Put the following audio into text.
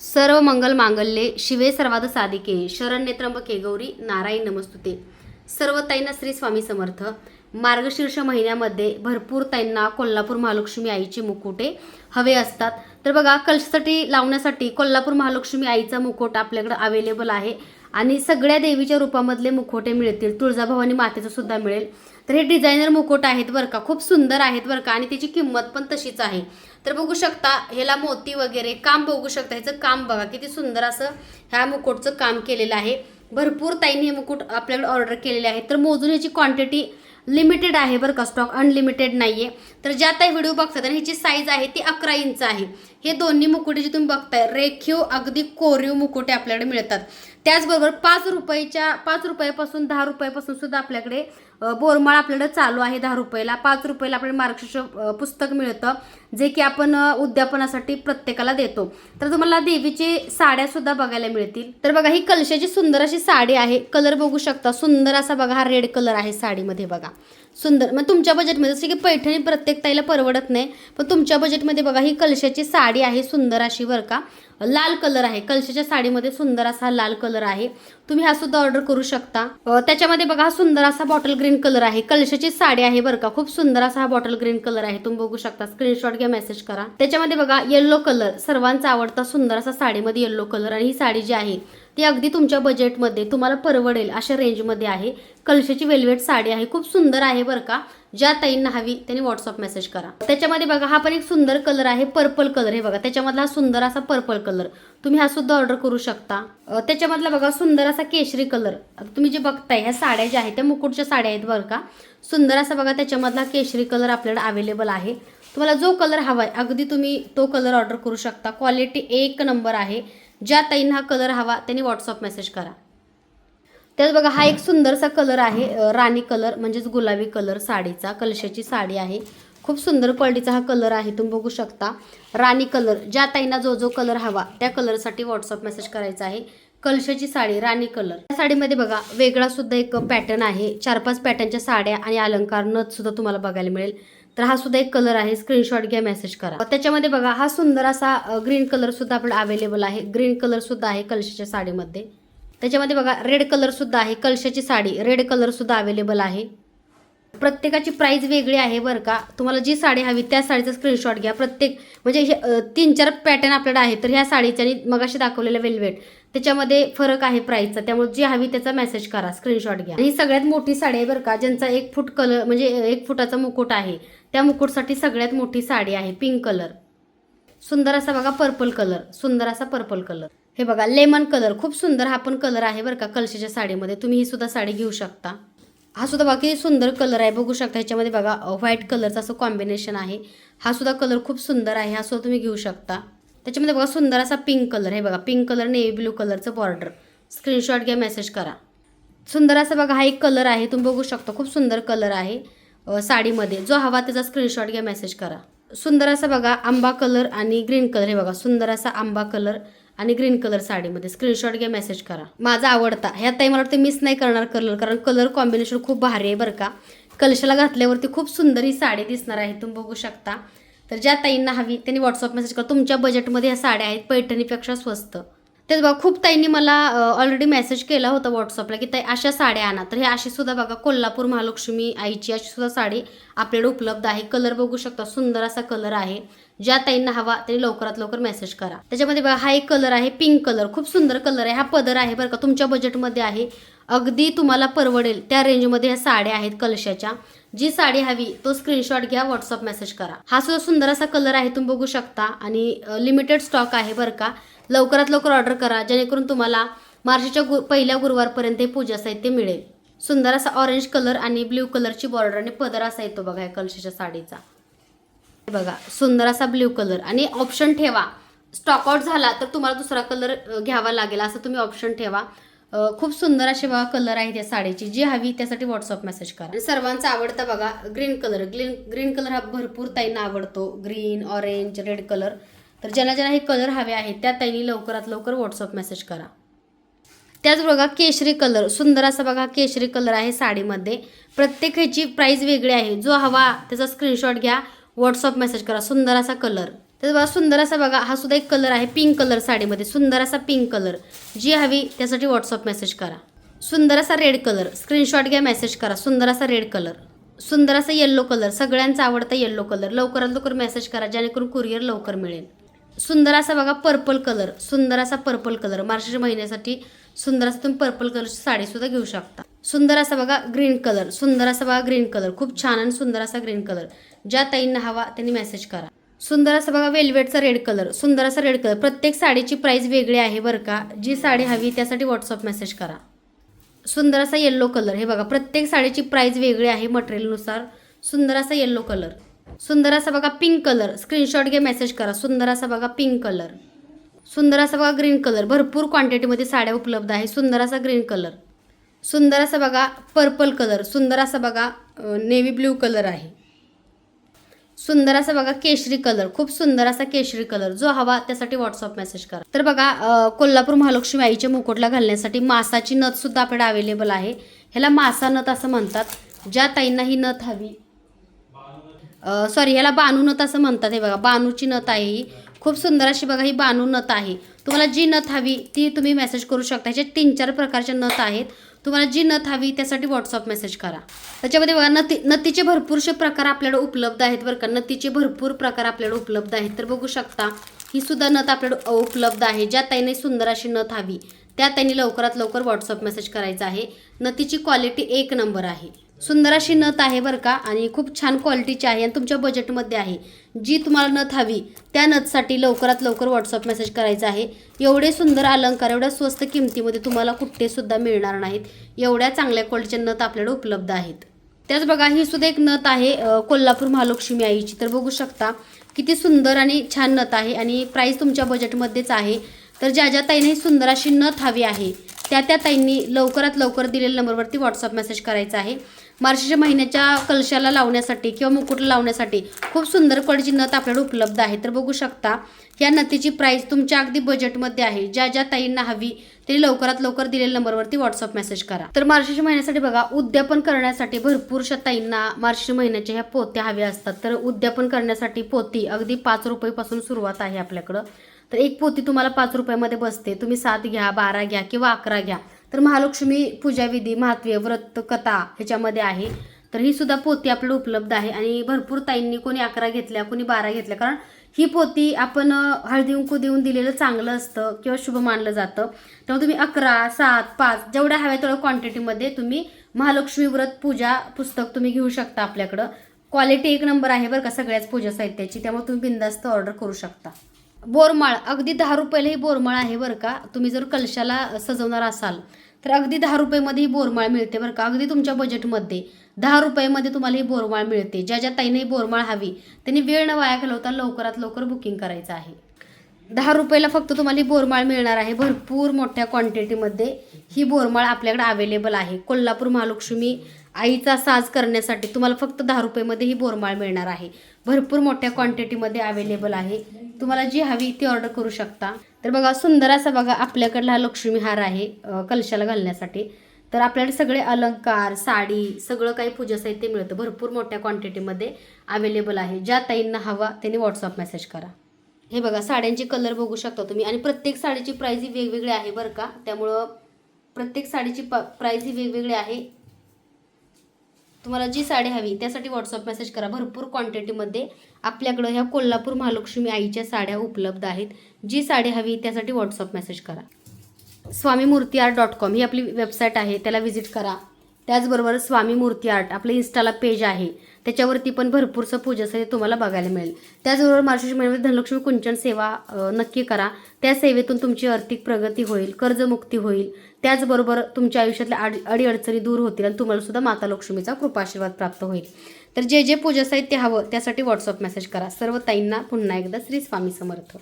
सर्व मंगल मांगल्ये शिवे सर्वाद साधिके शरण्य त्र्यंबके गौरी नारायण नमस्तुते. सर्व ताईंना श्री स्वामी समर्थ. मार्गशीर्ष महिन्यामध्ये भरपूर ताईंना कोल्हापूर महालक्ष्मी आईचे मुकुटे हवे असतात. तर बघा कलशासाठी लावण्यासाठी कोल्हापूर महालक्ष्मी आईचा मुकुट आपल्याकडे अवेलेबल आहे. आणि सगळ्या देवीच्या रूपामधले मुखोटे मिळतील. तुळजाभवानी मातेचं सुद्धा मिळेल. तर हे डिझायनर मुकुट आहेत बरं का. खूप सुंदर आहेत बरं का. आणि त्याची किंमत पण तशीच आहे. तर बघू शकता ह्याला मोती वगैरे काम बघू शकता. ह्याचं काम बघा किती सुंदर असं ह्या मुकुटचं काम केलेलं आहे. भरपूर ताईंनी हे मुकुट आपल्याकडे ऑर्डर केलेले आहे तर मोजून ह्याची क्वांटिटी लिमिटेड आहे बरं का स्टॉक अनलिमिटेड नाही आहे तर ज्या त्या व्हिडिओ बघतात आणि ह्याची साईज आहे ती अकरा इंच आहे. हे दोन्ही मुकुटे जे तुम्ही बघताय रेखीव अगदी कोरीव मुकुटे आपल्याकडे मिळतात. त्याचबरोबर पाच रुपयाच्या पाच रुपयापासून दहा रुपयापासून सुद्धा आपल्याकडे बोरमाळ आपल्याला चालू आहे दहा रुपयाला. पाच रुपयाला आपल्याला मार्गशीर्ष पुस्तक मिळतं जे की आपण उद्यापनासाठी प्रत्येकाला देतो. तर तुम्हाला देवीची साड्या सुद्धा बघायला मिळतील. तर बघा ही कलशाची सुंदर अशी साडी आहे. कलर बघू शकता. सुंदर असा बघा हा रेड कलर आहे साडीमध्ये बघा. सुंदर. मग तुमच्या बजेटमध्ये जसं की पैठणी प्रत्येक ताईला परवडत नाही पण तुमच्या बजेटमध्ये बघा ही कलशाची साडी आहे सुंदर अशी बरं का? लाल कलर आहे. कलशाच्या साडीमध्ये सुंदर असा हा लाल कलर आहे. तुम्ही हा सुद्धा ऑर्डर करू शकता. त्याच्यामध्ये बघा हा सुंदर असा बॉटल ग्रीन कलर आहे. कलशाची साडी आहे बरं का? खूप सुंदर असा हा बॉटल ग्रीन कलर आहे. तुम्ही बघू शकता. स्क्रीनशॉट घ्या मेसेज करा. त्याच्यामध्ये बघा येल्लो कलर सर्वांचा आवडता सुंदर असा साडीमध्ये येल्लो कलर आणि ही साडी जी आहे ती अगदी तुमच्या बजेटमध्ये तुम्हाला परवडेल अशा रेंजमध्ये आहे. कलशाची वेलवेट साडी आहे. खूप सुंदर आहे बरं का. ज्या ताईंना हवी त्यांनी व्हॉट्सअप मेसेज करा. त्याच्यामध्ये बघा हा पण एक सुंदर कलर आहे पर्पल कलर हे बघा त्याच्यामधला हा सुंदर असा पर्पल कलर तुम्ही हा सुद्धा ऑर्डर करू शकता. त्याच्यामधला बघा सुंदर असा केशरी कलर तुम्ही जे बघताय ह्या साड्या ज्या आहेत त्या मुकुटच्या साड्या आहेत बरं का. सुंदर असा बघा त्याच्यामधला केशरी कलर आपल्याला अवेलेबल आहे. तुम्हाला जो कलर हवा आहे अगदी तुम्ही तो कलर ऑर्डर करू शकता. क्वालिटी एक नंबर आहे. ज्या ताईंना हा कलर हवा त्यांनी व्हॉट्सअप मेसेज करा. त्यात बघा हा एक सुंदरसा कलर आहे राणी कलर म्हणजेच गुलाबी कलर साडीचा कलशाची साडी आहे. खूप सुंदर क्वालिटीचा हा कलर आहे तुम्ही बघू शकता. राणी कलर ज्या ताईंना जो जो कलर हवा त्या कलरसाठी व्हॉट्सअप मेसेज करायचा आहे. कलशाची साडी राणी कलर या साडीमध्ये बघा वेगळा सुद्धा एक पॅटर्न आहे. चार पाच पॅटर्नच्या साड्या आणि अलंकार नथ सुद्धा तुम्हाला बघायला मिळेल. तर हा सुद्धा एक कलर आहे. स्क्रीनशॉट घ्या मेसेज करा. त्याच्यामध्ये बघा हा सुंदर असा ग्रीन कलर सुद्धा आपला अवेलेबल आहे. ग्रीन कलर सुद्धा आहे कलशाच्या साडीमध्ये. त्याच्यामध्ये बघा रेड कलर सुद्धा आहे कलशाची साडी. रेड कलर सुद्धा अवेलेबल आहे. प्रत्येकाची प्राइस वेगळी आहे बरं का. तुम्हाला जी साडी हवी त्या साडीचा स्क्रीनशॉट घ्या. प्रत्येक म्हणजे हे, तीन चार पॅटर्न आपल्याकडे आहे तर ह्या साडीच्या आणि मगाशी दाखवलेलं वेलवेट त्याच्यामध्ये फरक आहे प्राईसचा त्यामुळे जी हवी त्याचा मेसेज करा स्क्रीनशॉट घ्या. ही सगळ्यात मोठी साडी आहे बरं का ज्यांचा एक फूट कलर म्हणजे एक फुटाचा मुकुट आहे. त्या मुकुटसाठी सगळ्यात मोठी साडी आहे पिंक कलर सुंदर असा बघा पर्पल कलर सुंदर असा पर्पल कलर हे बघा लेमन कलर खूप सुंदर हा पण कलर आहे बरं का कलशाच्या साडीमध्ये. तुम्ही ही सुद्धा साडी घेऊ शकता. हा सुद्धा बाकी सुंदर कलर आहे बघू शकता. ह्याच्यामध्ये बघा व्हाईट कलरचं असं कॉम्बिनेशन आहे. हा सुद्धा कलर खूप सुंदर आहे हा सुद्धा तुम्ही घेऊ शकता. त्याच्यामध्ये बघा सुंदर असा पिंक कलर हे बघा. पिंक कलर नेव्ही ब्लू कलरचं बॉर्डर स्क्रीनशॉट घ्या मेसेज करा. सुंदर असा बघा हा एक कलर आहे. तुम्ही बघू शकता खूप सुंदर कलर आहे साडीमध्ये. जो हवा त्याचा स्क्रीनशॉट घ्या मेसेज करा. सुंदर असा बघा आंबा कलर आणि ग्रीन कलर हे बघा. सुंदर असा आंबा कलर आणि ग्रीन कलर साडीमध्ये. स्क्रीनशॉट घ्या मेसेज करा. माझा आवडता. ह्या ताई मला वाटतं मिस नाही करणार कलर कारण कलर कॉम्बिनेशन खूप भारी आहे बरं का. कलशाला घातल्यावरती खूप सुंदर ही साडी दिसणार आहे. तुम्ही बघू शकता. तर ज्या ताईंना हवी त्यांनी व्हॉट्सअप मेसेज करा. तुमच्या बजेटमध्ये ह्या साड्या आहेत पैठणीपेक्षा स्वस्त. तेच बघा खूप ताईंनी मला ऑलरेडी मेसेज केला होता व्हॉट्सअपला की ताई अशा साड्या आणा. तर हे अशी सुद्धा बघा कोल्हापूर महालक्ष्मी आईची अशी सुद्धा साडी आपल्याकडे उपलब्ध आहे. कलर बघू शकता सुंदर असा कलर आहे. ज्या ताईंना हवा त्यांनी लवकरात लवकर मेसेज करा. त्याच्यामध्ये बघा हा एक कलर आहे पिंक कलर खूप सुंदर कलर आहे. हा पदर आहे बरं का तुमच्या बजेटमध्ये आहे. अगदी तुम्हाला परवडेल त्या रेंजमध्ये ह्या साड्या आहेत कलशाच्या. जी साडी हवी तो स्क्रीनशॉट घ्या व्हॉट्सअप मेसेज करा. हा सुद्धा सुंदर असा कलर आहे तुम्ही बघू शकता. आणि लिमिटेड स्टॉक आहे बरं का. लवकरात लवकर ऑर्डर करा जेणेकरून तुम्हाला मार्चच्या गु पहिल्या गुरुवारपर्यंत हे पूजा साहित्य मिळेल. सुंदर असा ऑरेंज कलर आणि ब्ल्यू कलरची बॉर्डर आणि पदर असा येतो बघा या कलशीच्या साडीचा. हे बघा सुंदर असा ब्ल्यू कलर आणि ऑप्शन ठेवा. स्टॉकआउट झाला तर तुम्हाला दुसरा कलर घ्यावा लागेल असं तुम्ही ऑप्शन ठेवा. खूप सुंदर असे बघा कलर आहे त्या साडीची. जी हवी त्यासाठी व्हॉट्सअप मेसेज करा. म्हणजे सर्वांचा आवडता बघा green colour green green colour हा भरपूर ताईंना आवडतो. ग्रीन ऑरेंज रेड कलर तर ज्यांना ज्यांना हे कलर हवे आहेत त्या ताईंनी लवकरात लवकर व्हॉट्सअप मेसेज करा. त्याच बघा केशरी कलर सुंदर असा बघा केशरी कलर आहे साडीमध्ये. प्रत्येक ह्याची प्राईज वेगळी आहे. जो हवा त्याचा स्क्रीनशॉट घ्या व्हॉट्सअप मेसेज करा. सुंदर असा कलर तर बघा सुंदर असा बघा हा सुद्धा एक कलर आहे पिंक कलर साडीमध्ये सुंदर असा पिंक कलर जी हवी त्यासाठी व्हॉट्सअप मेसेज करा सुंदर असा रेड कलर स्क्रीनशॉट घ्या मेसेज करा सुंदर असा रेड कलर सुंदर असा येल्लो कलर सगळ्यांचा आवडता येल्लो कलर लवकरात लवकर मेसेज करा जेणेकरून कुरिअर लवकर मिळेल सुंदर असा बघा पर्पल कलर सुंदर असा पर्पल कलर मार्चच्या महिन्यासाठी सुंदर असा तुम्ही पर्पल कलरची साडीसुद्धा घेऊ शकता सुंदर असा बघा ग्रीन कलर सुंदर असा बघा ग्रीन कलर खूप छान आणि सुंदर असा ग्रीन कलर ज्या ताईंना हवा त्यांनी मेसेज करा सुंदर असा बघा वेल्वेटचा रेड कलर सुंदर असा रेड कलर प्रत्येक साडीची प्राईस वेगळी आहे बरं का. जी साडी हवी त्यासाठी व्हॉट्सअप मेसेज करा. सुंदर असा येल्लो कलर हे बघा प्रत्येक साडीची प्राईस वेगळी आहे मटेरियलनुसार सुंदर असा येल्लो कलर सुंदर असा बघा पिंक कलर स्क्रीनशॉट घे मेसेज करा. सुंदर असा बघा पिंक कलर सुंदर असा बघा ग्रीन कलर भरपूर क्वांटिटीमध्ये साड्या उपलब्ध आहे. सुंदर असा ग्रीन कलर सुंदर असा बघा पर्पल कलर सुंदर असा बघा नेव्ही ब्ल्यू कलर आहे. सुंदर असा बघा केशरी कलर खूप सुंदर असा केशरी कलर. जो हवा त्यासाठी व्हॉट्सअप मेसेज करा. तर बघा कोल्हापूर महालक्ष्मी आईच्या मुकुटला घालण्यासाठी मासाची नथ सुद्धा आपल्याला अवेलेबल आहे. ह्याला मासा नथ असं म्हणतात. ज्या ताईंना ही नथ हवी सॉरी ह्याला बानू नथ असं म्हणतात. हे बघा बानूची नथ आहे ही. खूप सुंदर अशी बघा ही बानू नथ आहे. तुम्हाला जी नथ हवी ती तुम्ही मेसेज करू शकता. ह्याचे तीन चार प्रकारच्या नथ आहेत. तुम्हाला जी नथ हवी त्यासाठी व्हॉट्सअप मेसेज करा. त्याच्यामध्ये बघा नती नतीचे भरपूरसे प्रकार आपल्याकडे उपलब्ध आहेत बरं का. नतीचे भरपूर प्रकार आपल्याकडे उपलब्ध आहेत. तर बघू शकता ही सुद्धा नथ आपल्याकडे उपलब्ध आहे. ज्या ताईने सुंदर अशी नथ हवी त्या त्यांनी लवकरात लवकर व्हॉट्सअप मेसेज करायचा आहे. नतीची क्वालिटी एक नंबर आहे. सुंदर अशी नथ आहे बरं का आणि खूप छान क्वालिटीची आहे आणि तुमच्या बजेटमध्ये आहे. जी तुम्हाला नथ हवी त्या नथसाठी लवकरात लवकर व्हॉट्सअप मेसेज करायचा आहे. एवढे सुंदर अलंकार एवढ्या स्वस्त किमतीमध्ये तुम्हाला कुठेसुद्धा मिळणार नाहीत. एवढ्या चांगल्या क्वालिटीच्या नथ आपल्याकडे उपलब्ध आहेत. त्याच बघा ही सुद्धा एक नथ आहे कोल्हापूर महालक्ष्मी आईची. तर बघू शकता किती सुंदर आणि छान नथ आहे आणि प्राईस तुमच्या बजेटमध्येच आहे. तर ज्या ज्या ताईने ही सुंदर अशी नथ हवी आहे त्या त्या ताईंनी लवकरात लवकर दिलेल्या नंबरवरती व्हॉट्सअप मेसेज करायचा आहे. मार्चच्या महिन्याच्या कलशाला लावण्यासाठी किंवा मुकुटला लावण्यासाठी खूप सुंदर क्वालिटीची नथ आपल्याकडे उपलब्ध आहे. तर बघू शकता या नथीची प्राईस तुमच्या अगदी बजेटमध्ये आहे. ज्या ज्या ताईंना हवी ते लवकरात लवकर दिलेल्या नंबरवरती व्हॉट्सअप मेसेज करा. तर मार्चच्या महिन्यासाठी बघा उद्यापन करण्यासाठी भरपूरशा ताईंना मार्च महिन्याच्या ह्या पोत्या हव्या असतात. तर उद्यापन करण्यासाठी पोती अगदी पाच रुपयेपासून सुरुवात आहे आपल्याकडं. तर एक पोती तुम्हाला पाच रुपयामध्ये बसते. तुम्ही सात घ्या बारा घ्या किंवा अकरा घ्या. तर महालक्ष्मी पूजाविधी महात्व्य व्रत कथा ह्याच्यामध्ये आहे. तर ही सुद्धा पोती आपल्याला उपलब्ध आहे आणि भरपूर ताईंनी कोणी अकरा घेतल्या कोणी बारा घेतल्या. कारण ही पोती आपण हळदी कुंकू देऊन दिलेलं चांगलं असतं किंवा शुभ मानलं जातं. तेव्हा तुम्ही अकरा सात पाच जेवढ्या हव्या तेवढ्या क्वांटिटीमध्ये तुम्ही महालक्ष्मी व्रत पूजा पुस्तक तुम्ही घेऊ शकता आपल्याकडं. क्वालिटी एक नंबर आहे बरं का सगळ्याच पूजा साहित्याची त्यामुळे तुम्ही बिंदास्त ऑर्डर करू शकता. बोरमाळ अगदी दहा रुपयाला ही बोरमाळ आहे बरं का. तुम्ही जर कलशाला सजवणार असाल तर अगदी दहा रुपयेमध्ये ही बोरमाळ मिळते बरं का. अगदी तुमच्या बजेटमध्ये दहा रुपयामध्ये तुम्हाला ही बोरमाळ मिळते. ज्या ज्या ताईने ही बोरमाळ हवी त्यांनी वेळ न वाया घालवता लवकरात लवकर बुकिंग करायचं आहे. दहा रुपयाला फक्त तुम्हाला ही बोरमाळ मिळणार आहे. भरपूर मोठ्या क्वांटिटीमध्ये ही बोरमाळ आपल्याकडे अवेलेबल आहे. कोल्हापूर महालक्ष्मी आईचा साज करण्यासाठी तुम्हाला फक्त दहा रुपयेमध्ये ही बोरमाळ मिळणार आहे. भरपूर मोठ्या क्वांटिटीमध्ये अवेलेबल आहे. तुम्हाला जी हवी ती ऑर्डर करू शकता. तर बघा सुंदर असा बघा आपल्याकडला हा लक्ष्मी हार आहे कलशाला घालण्यासाठी. तर आपल्याकडे सगळे अलंकार साडी सगळं काही पूजा साहित्य मिळतं. भरपूर मोठ्या क्वांटिटीमध्ये अवेलेबल आहे. ज्या ताईंना हवा त्यांनी व्हॉट्सअप मेसेज करा. हे बघा साड्यांचे कलर बघू शकता तुम्ही. आणि प्रत्येक साडीची प्राईज ही वेगवेगळी आहे बरं का. त्यामुळं प्रत्येक साडीची प प्राईज ही वेगवेगळी आहे. तुम्हाला जी साडी हवी त्यासाठी व्हॉट्सअप मेसेज करा. भरपूर क्वांटिटीमध्ये आपल्याकडं ह्या कोल्हापूर महालक्ष्मी आईच्या साड्या उपलब्ध आहेत. जी साडी हवी त्यासाठी व्हॉट्सअप मेसेज करा. स्वामी मूर्ती आर्ट डॉट कॉम ही आपली वेबसाईट आहे त्याला व्हिजिट करा. त्याचबरोबर स्वामी मूर्ती आर्ट आपलं इन्स्टाला पेज आहे. त्याच्यावरती पण भरपूरसं पूजासाठी तुम्हाला बघायला मिळेल. त्याचबरोबर मार्गशीर्ष महिन्यामध्ये धनलक्ष्मी कुंचन सेवा नक्की करा. त्या सेवेतून तुमची आर्थिक प्रगती होईल कर्जमुक्ती होईल. त्याचबरोबर तुमच्या आयुष्यातल्या अडी अडीअडचणी दूर होतील आणि तुम्हाला सुद्धा माता लक्ष्मीचा कृपाशीर्वाद प्राप्त होईल. तर जे जे पूजा साहित्य हवं त्यासाठी व्हॉट्सअप मेसेज करा. सर्व ताईंना पुन्हा एकदा श्री स्वामी समर्थ.